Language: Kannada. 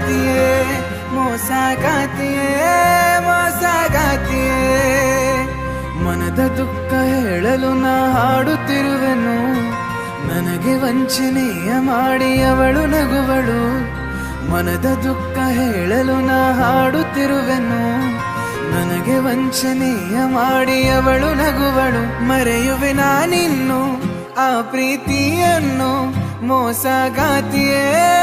ಮೋಸಗಾತಿಯೇ ಮೋಸಗಾತಿಯೇ ಮೋಸಗಾತಿಯೇ ಮನದ ದುಃಖ ಹೇಳಲು ನಾ ಹಾಡುತ್ತಿರುವೆನು. ನನಗೆ ವಂಚನೆಯ ಮಾಡಿ ಅವಳು ನಗುವಳು. ಮನದ ದುಃಖ ಹೇಳಲು ನಾ ಹಾಡುತ್ತಿರುವೆನು. ನನಗೆ ವಂಚನೆಯ ಮಾಡಿ ಅವಳು ನಗುವಳು. ಮರೆಯುವೆ ನಾನಿನ್ನು ಆ ಪ್ರೀತಿಯನ್ನು. ಮೋಸಗಾತಿಯೇ